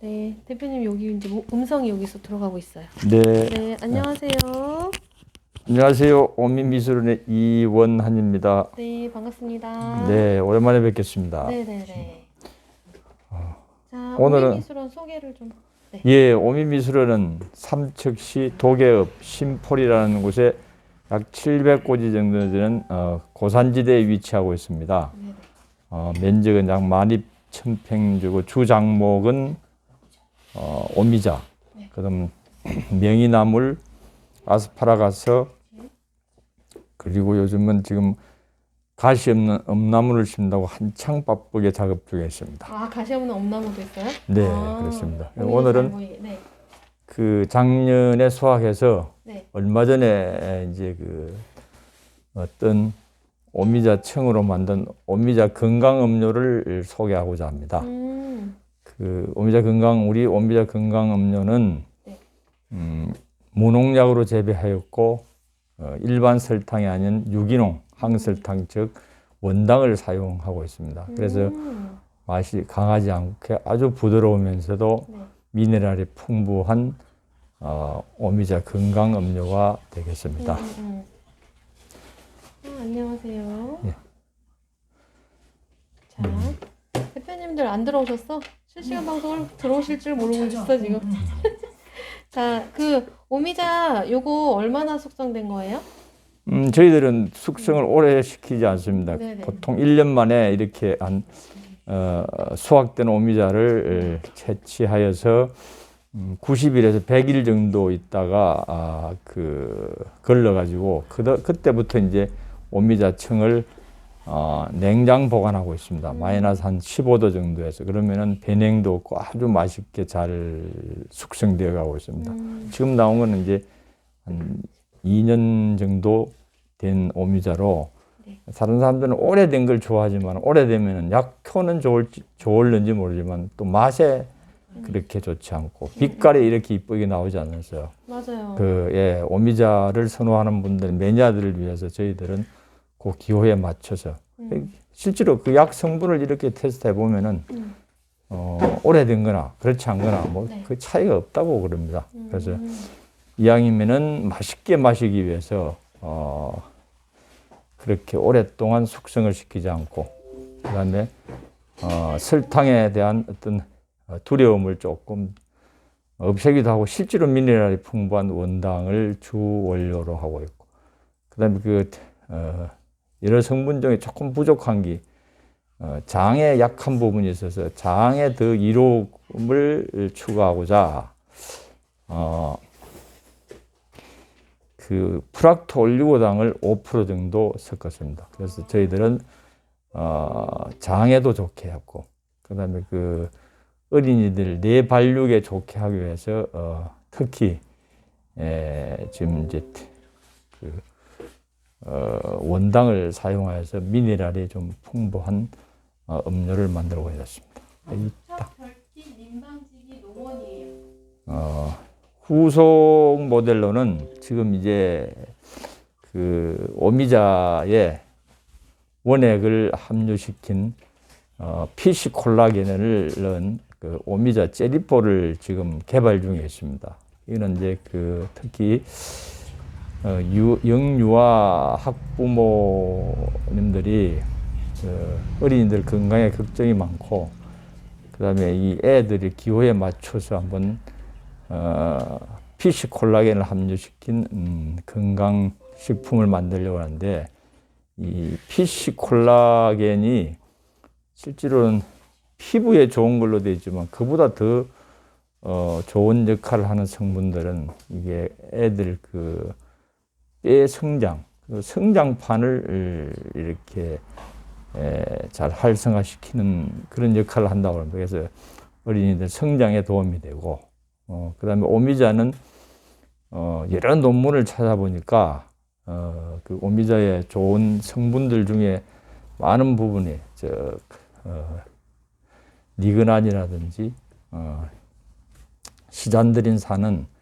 네, 대표님 여기 이제 뭐- 음성이 여기서 들어가고 있어요. 네. 네, 안녕하세요. 안녕하세요. 오민미술원의 이원한입니다. 네, 반갑습니다. 네, 오랜만에 뵙겠습니다. 네, 네, 네. 자, 오늘은- 오늘은 소개를 좀. 네. 예, 오민미술원은 삼척시 도계읍 심폴이라는 곳에 약 700고지 정도 되는 어, 고산지대에 위치하고 있습니다. 네, 네. 어, 면적은 약 12,000평 주고 주장목은 어, 오미자, 네. 그다음 명이나물, 아스파라가스, 그리고 요즘은 지금 가시 없는 엄나무를 심는다고 한창 바쁘게 작업 중에 있습니다. 아, 가시 없는 엄나무도 있어요? 네, 아, 그렇습니다. 오늘은. 네, 그 작년에 수확해서 네. 얼마 전에 이제 그 어떤 오미자 청으로 만든 오미자 건강 음료를 소개하고자 합니다. 음, 그 오미자 건강 우리 오미자 건강 음료는 네. 음, 무농약으로 재배하였고 어, 일반 설탕이 아닌 유기농 항설탕 즉 원당을 사용하고 있습니다. 그래서 음, 맛이 강하지 않게 아주 부드러우면서도 네. 미네랄이 풍부한 어, 오미자 건강 음료가 되겠습니다. 음, 음, 음. 아, 안녕하세요. 예. 자, 대표님들 안 들어오셨어? 실시간 방송을 들어오실 줄 모르고 있어 지금. 자, 그 오미자 요거 얼마나 숙성된 거예요? 음, 저희들은 숙성을 오래 시키지 않습니다. 네네. 보통 1년 만에 이렇게 한 어, 수확된 오미자를 채취하여서 음, 90일에서 100일 정도 있다가 아, 그 걸러 가지고 그 그때부터 이제 오미자청을 어, 냉장 보관하고 있습니다. 음. 마이너스 한 15도 정도에서 그러면은 배냉도 없고 아주 맛있게 잘 숙성되어 가고 있습니다. 음, 지금 나온 거는 이제 한 2년 정도 된 오미자로 네. 다른 사람들은 오래된 걸 좋아하지만 오래되면은 약효는 좋을지 좋을는지 모르지만 또 맛에 그렇게 좋지 않고 빛깔이 이렇게 이쁘게 나오지 않아서 맞아요. 그 예, 오미자를 선호하는 분들 매니아들을 위해서 저희들은 그 기호에 맞춰서 음, 실제로 그 약 성분을 이렇게 테스트해 보면은 음, 어, 오래된 거나 그렇지 않거나 뭐 네. 그 차이가 없다고 그럽니다. 그래서 음, 이왕이면은 맛있게 마시기 위해서 어 그렇게 오랫동안 숙성을 시키지 않고 그다음에 어 설탕에 대한 어떤 어, 두려움을 조금 없애기도 하고 실제로 미네랄이 풍부한 원당을 주 원료로 하고 있고 그다음에 그 어, 여러 성분 중에 조금 부족한 게 어, 장에 약한 부분이 있어서 장에 더 이로움을 추가하고자 어, 그 프락토 올리고당을 5% 정도 섞었습니다. 그래서 저희들은 어, 장에도 좋게 했고, 그다음에 그 어린이들 뇌 발육에 좋게 하기 위해서 어, 특히 에, 지금 이제 그 어, 원당을 사용하여서 미네랄이 좀 풍부한 어, 음료를 만들고 있습니다. 별티 민방지기 농원이에요. 어, 후속 모델로는 지금 이제 그 오미자에 원액을 함유시킨 어, PC 콜라겐을 넣은 그 오미자 젤리볼을 지금 개발 중에 있습니다. 이는 이제 그 특히 어, 유, 영유아 학부모님들이 그 어린이들 건강에 걱정이 많고 그다음에 이 애들이 기호에 맞춰서 한번 어, PC 콜라겐을 함유시킨 음, 건강 식품을 만들려고 하는데 이 PC 콜라겐이 실제로는 피부에 좋은 걸로 되어 있지만 그보다 더 어, 좋은 역할을 하는 성분들은 이게 애들 그뼈 성장, 그 성장판을 이렇게 에, 잘 활성화시키는 그런 역할을 한다고 합니다. 그래서 어린이들 성장에 도움이 되고 어, 그 다음에 오미자는 어, 여러 논문을 찾아보니까 어, 그 오미자의 좋은 성분들 중에 많은 부분이 저 어, 니그난이라든지 어, 시잔드린산은 어,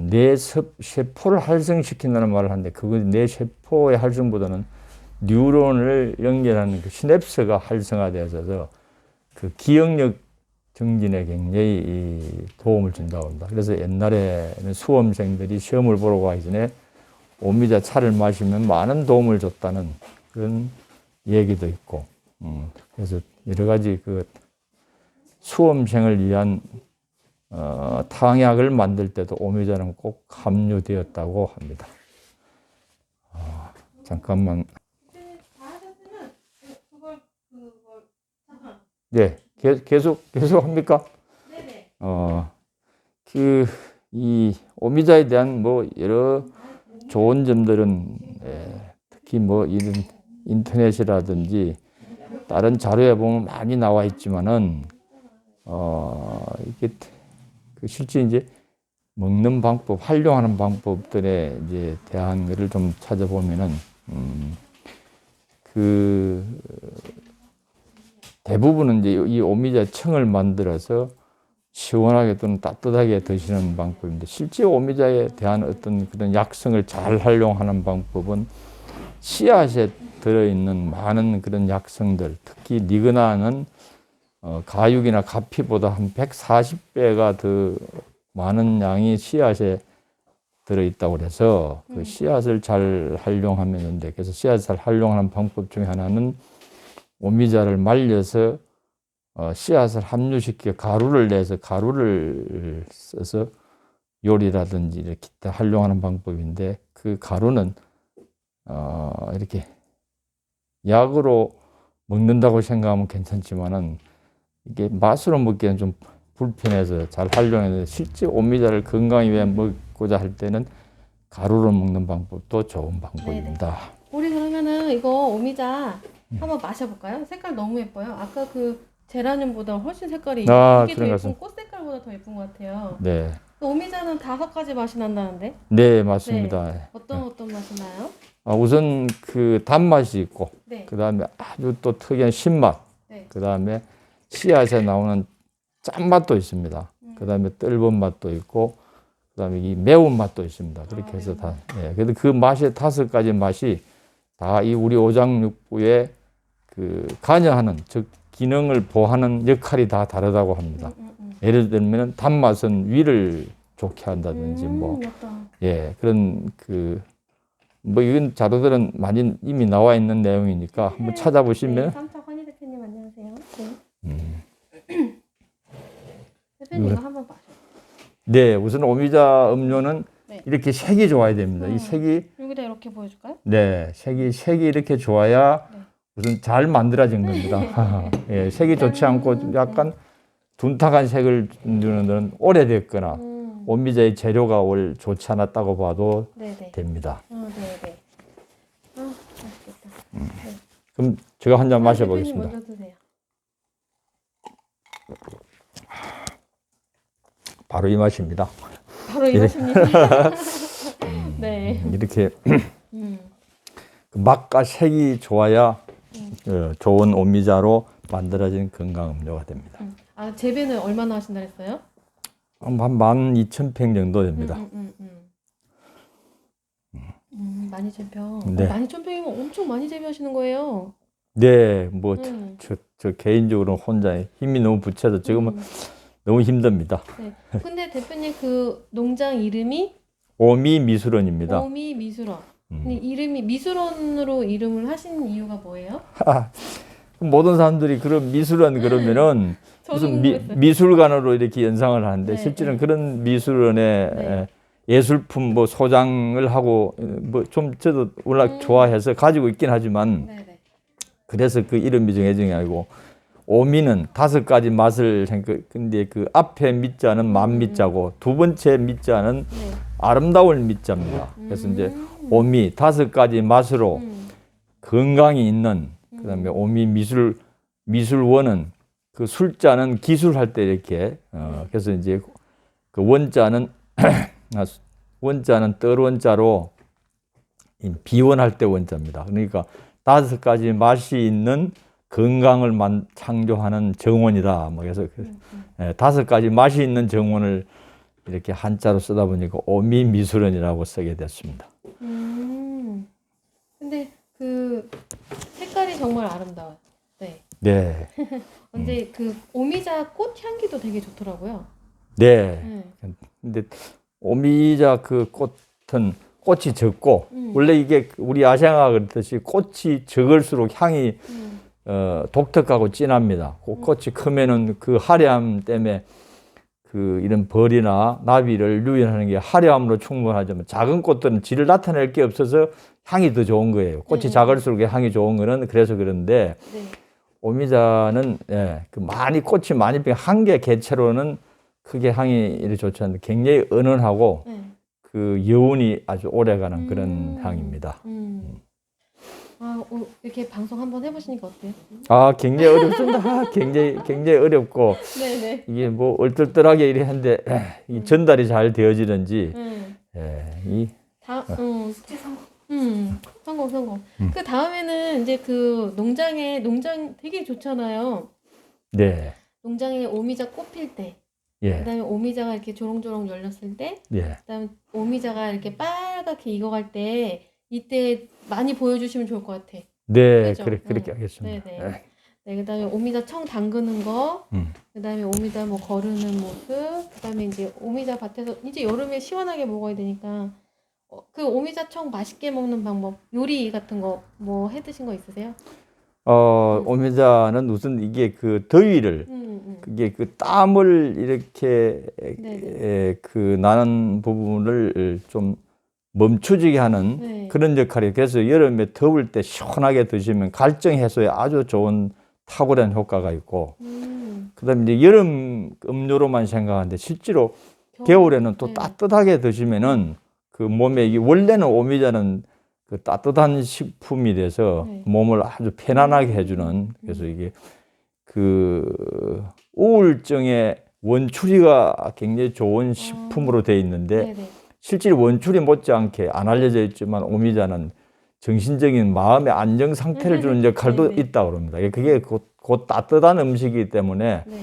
뇌 세- 세포를 활성시킨다는 말을 하는데 그건 뇌 세포의 활성보다는 뉴런을 연결하는 그 시냅스가 활성화되어서 그 기억력 정진에 굉장히 이 도움을 준다고 합니다. 그래서 옛날에는 수험생들이 시험을 보러 가기 전에 오미자 차를 마시면 많은 도움을 줬다는 그런 얘기도 있고, 음, 그래서 여러 가지 그 수험생을 위한 어, 탕약을 만들 때도 오미자는 꼭 함유되었다고 합니다. 아, 잠깐만. 네, 계- 계속 계속 합니까? 네네. 어, 그, 이, 오미자에 대한 뭐, 여러 좋은 점들은, 예, 특히 뭐, 이런 인터넷이라든지, 다른 자료에 보면 많이 나와 있지만은, 어, 이게, 그 실제 이제, 먹는 방법, 활용하는 방법들에 이제 대한 거를 좀 찾아보면은, 음, 그, 대부분은 이제 이 오미자 청을 만들어서 시원하게 또는 따뜻하게 드시는 방법인데 실제 오미자에 대한 어떤 그런 약성을 잘 활용하는 방법은 씨앗에 들어있는 많은 그런 약성들 특히 니그나는 어, 가육이나 가피보다 한 140배가 더 많은 양이 씨앗에 들어있다고 그래서 그 씨앗을 잘 활용하면 되는데 그래서 씨앗을 잘 활용하는 방법 중에 하나는 오미자를 말려서 어, 씨앗을 함유시켜 가루를 내서 가루를 써서 요리라든지 이렇게 기타 활용하는 방법인데 그 가루는 어, 이렇게 약으로 먹는다고 생각하면 괜찮지만은 이게 맛으로 먹기에는 좀 불편해서 잘 활용해서 실제 오미자를 건강히 위해 먹고자 할 때는 가루로 먹는 방법도 좋은 방법입니다. 우리 그러면은 이거 오미자 음. 한번 마셔볼까요? 색깔 너무 예뻐요. 아까 그 제라늄보다 훨씬 색깔이 아, 이게 더 그런 예쁜 꽃 색깔보다 더 예쁜 것 같아요. 네, 그 오미자는 다섯 가지 맛이 난다는데 네 맞습니다. 어떤 어떤 맛이 나요? 아, 우선 그 단맛이 있고 네. 그 다음에 아주 또 특이한 신맛, 네. 그 다음에 씨앗에 나오는 짠맛도 있습니다. 음. 그 다음에 뜰번 맛도 있고, 그 다음에 이 매운 맛도 있습니다. 그렇게 아, 해서 매운 다, 예. 그래도 그 맛의 다섯 가지 맛이 다 이 우리 오장육부의 그 관여하는, 즉, 기능을 보하는 역할이 다 다르다고 합니다. 음, 음, 예를 들면 단맛은 위를 좋게 한다든지 음, 뭐. 예, 그런 그, 뭐 이건 자료들은 많이 이미 나와 있는 내용이니까 한번 네, 찾아보시면 깜짝 허니 대표님 안녕하세요. 네. 음. 대표님 이거 한번 마셔. 네, 우선 오미자 음료는 네. 이렇게 색이 좋아야 됩니다. 음. 이 색이 여기다 이렇게 보여줄까요? 네, 색이 색이 이렇게 좋아야 네. 우선 잘 만들어진 겁니다. 예, 색이 좋지 않고 좀 약간 둔탁한 색을 주는 데는 오래됐거나 음, 오미자의 재료가 올 좋지 않았다고 봐도 네네. 됩니다. 어, 네네. 아, 맛있겠다. 그럼 제가 한잔 아, 마셔보겠습니다. 대표님 먼저 드세요. 바로 이 맛입니다. 바로 이 예. 맛입니다. 네. 이렇게 음. 그 맛과 색이 좋아야 어, 좋은 오미자로 만들어진 건강 음료가 됩니다. 음. 아 재배는 얼마나 하신다 그랬어요? 한만 2천 평 정도 됩니다. 음, 음, 음, 음. 음, 많이 재배. 네. 많이 재배이면 엄청 많이 재배하시는 거예요. 네, 뭐 음. 저, 저 개인적으로 혼자 힘이 너무 붙여서 지금은 음. 너무 힘듭니다. 네. 근데 대표님 그 농장 이름이 오미 미술원입니다. 오미 미술원. 음. 근데 이름이 미술원으로 이름을 하신 이유가 뭐예요? 모든 사람들이 그런 미술원 그러면은 무슨 미, 궁금했어요. 미술관으로 이렇게 연상을 하는데 네, 실제는 네. 그런 미술원에 네. 예술품 뭐 소장을 하고 뭐 좀 저도 워낙 음. 좋아해서 가지고 있긴 하지만 네네. 그래서 그 이름이 정해진 게 아니고 오미는 다섯 가지 맛을 생각 근데 그 앞에 미자는 만미자고 두 번째 미자는 네. 아름다울 미자입니다. 그래서 이제 음. 오미 다섯 가지 맛으로 음. 건강이 있는 그다음에 오미 미술 미술원은 그 술자는 기술할 때 이렇게 어 그래서 이제 그 원자는 아, 원자는 떨 원자로 이 비원할 때 원자입니다. 그러니까 다섯 가지 맛이 있는 건강을 만, 창조하는 정원이다. 뭐 그래서 그, 음, 음. 예, 다섯 가지 맛이 있는 정원을 이렇게 한자로 쓰다 보니까 오미 미술원이라고 쓰게 됐습니다. 음. 근데 그 색깔이 정말 아름다워요. 네. 네. 근데 그 오미자 꽃 향기도 되게 좋더라고요. 네. 네. 근데 오미자 그 꽃은 꽃이 적고 음. 원래 이게 우리 아시아가 그렇듯이 꽃이 적을수록 향이 음. 어, 독특하고 진합니다. 그 꽃이 크면은 그 화려함 때문에 그 이런 벌이나 나비를 유인하는 게 화려함으로 충분하지만 작은 꽃들은 질을 나타낼 게 없어서 향이 더 좋은 거예요. 꽃이 네. 작을수록 향이 좋은 거는 그래서 그런데 네. 오미자는 예, 그 많이 꽃이 많이 핀한개 개체로는 크게 향이 이리 좋지 않는데 굉장히 은은하고 네. 그 여운이 아주 오래가는 그런 음. 향입니다. 음. 아, 오, 이렇게 방송 한번 해보시니까 어때요? 아 굉장히 어렵습니다. 아, 굉장히 굉장히 어렵고 네네. 이게 뭐 얼떨떨하게 이래 하는데 에, 이 전달이 잘 되어지는지 음. 예, 이 다, 음, 음, 성공, 성공. 음. 그 다음에는 이제 그 농장에, 농장 되게 좋잖아요. 네, 농장에 오미자 꽃필 때, 그 예, 다음에 오미자가 이렇게 조롱조롱 열렸을 때, 예, 그 다음에 오미자가 이렇게 빨갛게 익어갈 때, 이때 많이 보여주시면 좋을 것 같아. 네, 그죠? 그래, 그렇게 음. 하겠습니다. 네네. 예. 네, 그 다음에 오미자 청 담그는 거, 음. 그 다음에 오미자 뭐 거르는 모습, 그 다음에 이제 오미자 밭에서 이제 여름에 시원하게 먹어야 되니까 어, 그 오미자 청 맛있게 먹는 방법, 요리 같은 거 뭐 해 드신 거 있으세요? 어, 오미자는 우선 이게 그 더위를 음, 음. 그게 그 땀을 이렇게 네네. 에, 그 나는 부분을 좀 멈추지게 하는 네. 그런 역할이 그래서 여름에 더울 때 시원하게 드시면 갈증 해소에 아주 좋은 탁월한 효과가 있고 음, 그다음에 이제 여름 음료로만 생각하는데 실제로 겨울에는 또 네. 따뜻하게 드시면은 그 몸에 이게 원래는 오미자는 그 따뜻한 식품이 돼서 네. 몸을 아주 편안하게 해주는 그래서 이게 그 우울증의 원추리가 굉장히 좋은 식품으로 돼 있는데 아. 네네. 실제로 원추리 못지않게 안 알려져 있지만 오미자는 정신적인 마음의 안정 상태를 주는 역할도 네네. 있다고 합니다. 그게 곧, 곧 따뜻한 음식이기 때문에 네.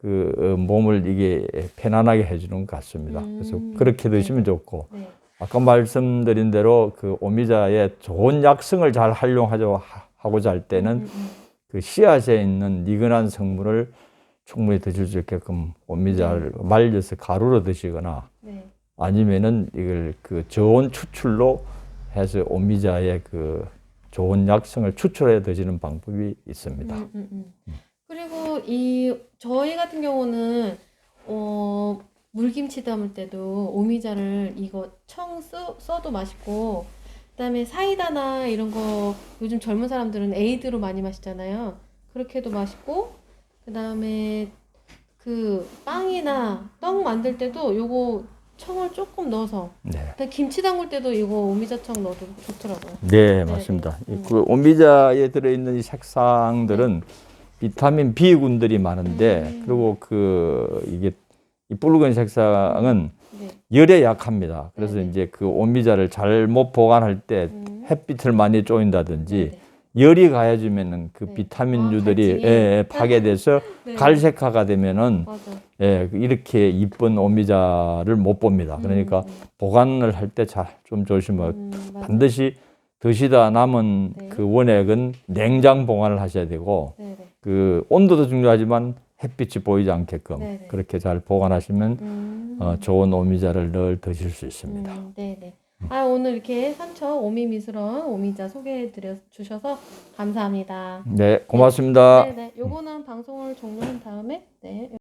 그 어, 몸을 이게 편안하게 해주는 것 같습니다. 그래서 음, 그렇게 네. 드시면 좋고 네. 아까 말씀드린 대로 그 오미자의 좋은 약성을 잘 활용하자 하고자 할 때는 음, 음, 그 씨앗에 있는 니근한 성분을 충분히 드실 수 있게끔 오미자를 말려서 가루로 드시거나 네. 아니면은 이걸 그 저온 추출로 해서 오미자의 그 좋은 약성을 추출해 드시는 방법이 있습니다. 음, 음, 음. 그리고 이 저희 같은 경우는 어 물김치 담을 때도 오미자를 이거 청 써, 써도 맛있고 그다음에 사이다나 이런 거 요즘 젊은 사람들은 에이드로 많이 마시잖아요. 그렇게 해도 맛있고 그다음에 그 빵이나 떡 만들 때도 요거 청을 조금 넣어서 네. 그다음에 김치 담글 때도 이거 오미자청 넣어도 좋더라고요. 네, 맞습니다. 네. 음. 그 오미자에 들어있는 이 색상들은 비타민 B군들이 많은데, 음. 그리고 그 이게 이 붉은 색상은 네. 열에 약합니다. 그래서 네네. 이제 그 오미자를 잘못 보관할 때 음. 햇빛을 많이 쬐인다든지 네네. 열이 가해지면은 그 네. 비타민류들이 아. 예, 예, 파괴돼서 네. 갈색화가 되면은 맞아. 예, 이렇게 이쁜 오미자를 못 봅니다. 그러니까 음, 보관을 할 때 잘 좀 조심하고 음. 반드시 드시다 남은 네. 그 원액은 냉장 보관을 하셔야 되고 네네. 그 온도도 중요하지만 햇빛이 보이지 않게끔 네네. 그렇게 잘 보관하시면 음. 어, 좋은 오미자를 늘 드실 수 있습니다. 음, 네네. 아, 오늘 이렇게 삼척 오미미스런 오미자 소개해 드려 주셔서 감사합니다. 네, 고맙습니다. 네 네. 요거는 방송을 종료한 다음에 네.